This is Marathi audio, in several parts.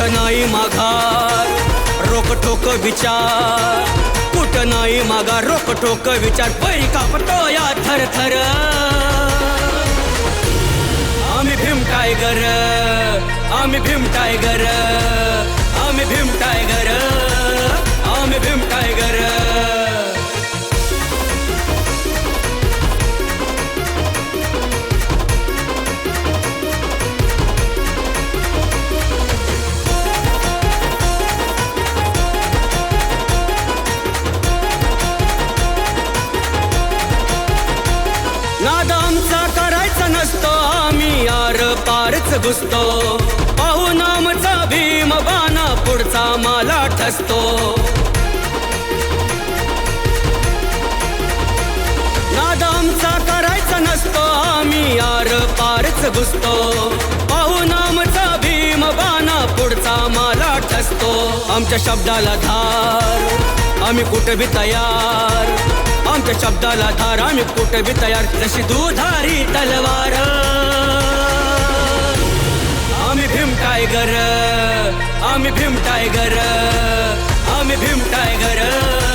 कुठं नाही माघार रोक टोक विचार। कुठनाई रोक टोक विचार पै कापतो या थर थर आम्ही भीम टायगर आम्ही भीम टायगर आम्ही भीम टायगर आम्ही भीम टायगर पारच घुसतो. पाहून आमचा भीम बाना पुढचा माला ठसतो. नादामचा करायचा नसतो आम्ही आर पारच घुसतो. पाहून आमचा भीम बाना पुढचा माला ठसतो. आमच्या शब्दाला धार आम्ही कुठे बी तयार. आमच्या शब्दाला धार आम्ही कुठे बी तयार. जशी दुधारी तलवार. टायगर आम्ही भीम टायगर आम्ही भीम टायगर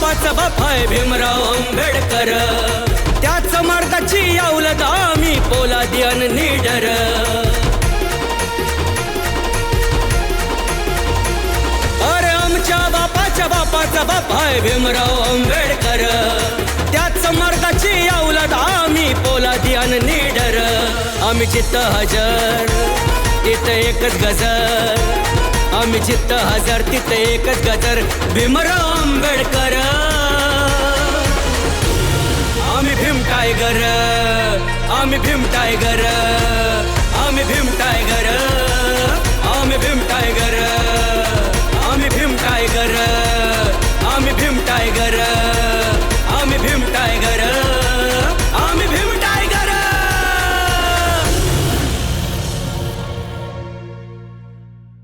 बापाचा बापाय भीमराव आंबेडकर. त्याच मार्गाची यावलत आम्ही पोलादी अन निडर. अरे आमच्या बापाच्या बापाचा बाप भीमराव आंबेडकर. त्याच मार्गाची यावलत आम्ही पोलादी अन निडर. आम्ही चित्त हजर तिथं एकच गजर. आम्ही चित्त हजार तिथे एकच गजर. भीमराव आंबेडकर. आम्ही भीम टायगर आम्ही भीम टायगर आम्ही भीम टायगर